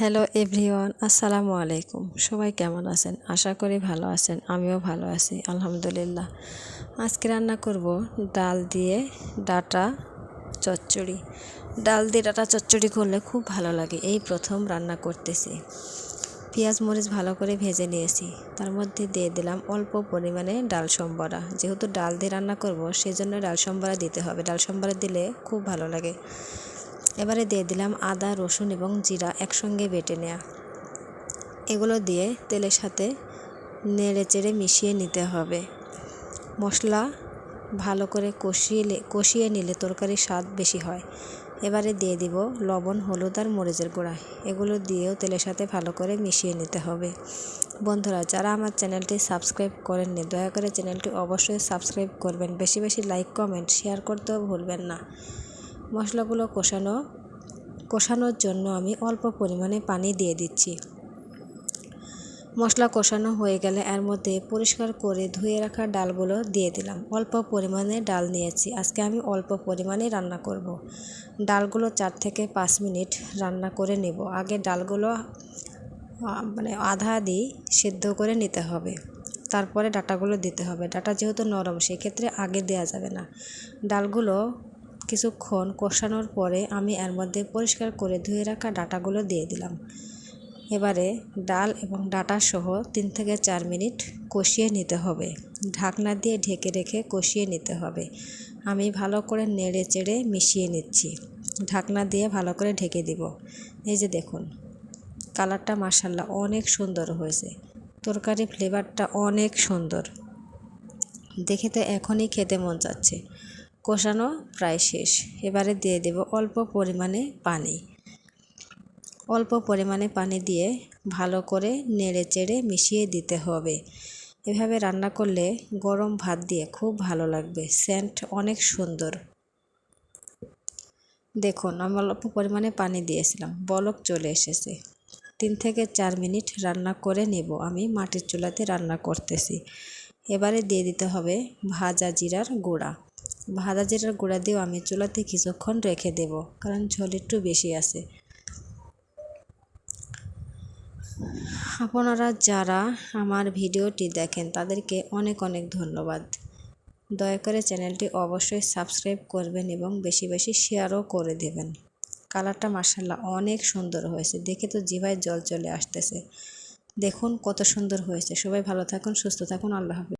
Hello everyone আসসালামু আলাইকুম সবাই কেমন আছেন? আশা করি ভালো আছেন। আমিও ভালো আছি, আলহামদুলিল্লাহ। আজকে রান্না করব ডাল দিয়ে ডাটা চচ্চড়ি। ডাল দিয়ে ডাটা চচ্চড়ি করলে খুব ভালো লাগে। এই প্রথম রান্না করতেছি। পেঁয়াজ, মরিচ ভালো করে ভেজে নিয়েছি। তার মধ্যে দিয়ে দিলাম অল্প পরিমাণে ডাল সম্বরা। যেহেতু ডাল দিয়ে রান্না করব, সেজন্য ডাল সম্বরা দিতে হবে। ডাল সম্বরা দিলে খুব ভালো লাগে। এবারে দিয়ে দিলাম আদা, রসুন এবং জিরা একসঙ্গে বেটে নেওয়া এগুলো দিয়ে তেলের সাথে নেড়ে চেড়ে মিশিয়ে নিতে হবে। মশলা ভালো করে কষিয়ে কষিয়ে নিলে তরকারির স্বাদ বেশি হয়। এবারে দিয়ে দিব লবণ, হলুদ আর মরিচের গুঁড়া। এগুলো দিয়েও তেলের সাথে ভালো করে মিশিয়ে নিতে হবে। বন্ধুরা, যারা আমার চ্যানেলটি সাবস্ক্রাইব করেননি, দয়া করে চ্যানেলটি অবশ্যই সাবস্ক্রাইব করবেন। বেশি বেশি লাইক, কমেন্ট, শেয়ার করতেও ভুলবেন না। মশলাগুলো কষানো কষানোর জন্য আমি অল্প পরিমাণে পানি দিয়ে দিচ্ছি। মশলা কষানো হয়ে গেলে এর মধ্যে পরিষ্কার করে ধুয়ে রাখা ডালগুলো দিয়ে দিলাম। অল্প পরিমাণে ডাল নিয়েছি। আজকে আমি অল্প পরিমাণে রান্না করব। ডালগুলো চার থেকে পাঁচ মিনিট রান্না করে নেব। আগে ডালগুলো মানে আধা দিই সেদ্ধ করে নিতে হবে। তারপরে ডাটাগুলো দিতে হবে। ডাটা যেহেতু নরম, সেক্ষেত্রে আগে দেওয়া যাবে না। ডালগুলো কিছুক্ষণ কষানোর পরে আমি এর মধ্যে পরিষ্কার করে ধুয়ে রাখা ডাটাগুলো দিয়ে দিলাম। এবারে ডাল এবং ডাটা সহ তিন থেকে চার মিনিট কষিয়ে নিতে হবে। ঢাকনা দিয়ে ঢেকে রেখে কষিয়ে নিতে হবে। আমি ভালো করে নেড়ে চেড়ে মিশিয়ে নিচ্ছি। ঢাকনা দিয়ে ভালো করে ঢেকে দিব। এই যে দেখুন, কালারটা মাসাল্লাহ অনেক সুন্দর হয়েছে। তরকারি ফ্লেভারটা অনেক সুন্দর। দেখে তো এখনই খেতে মন চাচ্ছে। কষানো প্রায় শেষ। এবারে দিয়ে দেব অল্প পরিমাণে পানি। অল্প পরিমাণে পানি দিয়ে ভালো করে নেড়ে চেড়ে মিশিয়ে দিতে হবে। এভাবে রান্না করলে গরম ভাত দিয়ে খুব ভালো লাগবে, সেন্ট অনেক সুন্দর। দেখুন, আমি অল্প পরিমাণে পানি দিয়েছিলাম, বলক চলে এসেছে। তিন থেকে চার মিনিট রান্না করে নেব, আমি মাটির চুলাতে রান্না করতেছি। এবারে দিয়ে দিতে হবে ভাজা জিরার গুঁড়া। ভাজা জিরার গুঁড়া দিয়েও আমি চুলাতে কিছুক্ষণ রেখে দেব, কারণ ঝোল একটু বেশি আছে। আপনারা যারা আমার ভিডিওটি দেখেন, তাদেরকে অনেক অনেক ধন্যবাদ। দয়া করে চ্যানেলটি অবশ্যই সাবস্ক্রাইব করবেন এবং বেশি বেশি শেয়ারও করে দেবেন। কালারটা মার্শাল্লাহ অনেক সুন্দর হয়েছে, দেখে তো জিভায় জল চলে আসতেছে। দেখুন কত সুন্দর হয়েছে। সবাই ভালো থাকুন, সুস্থ থাকুন, আল্লাহ হাফিজ।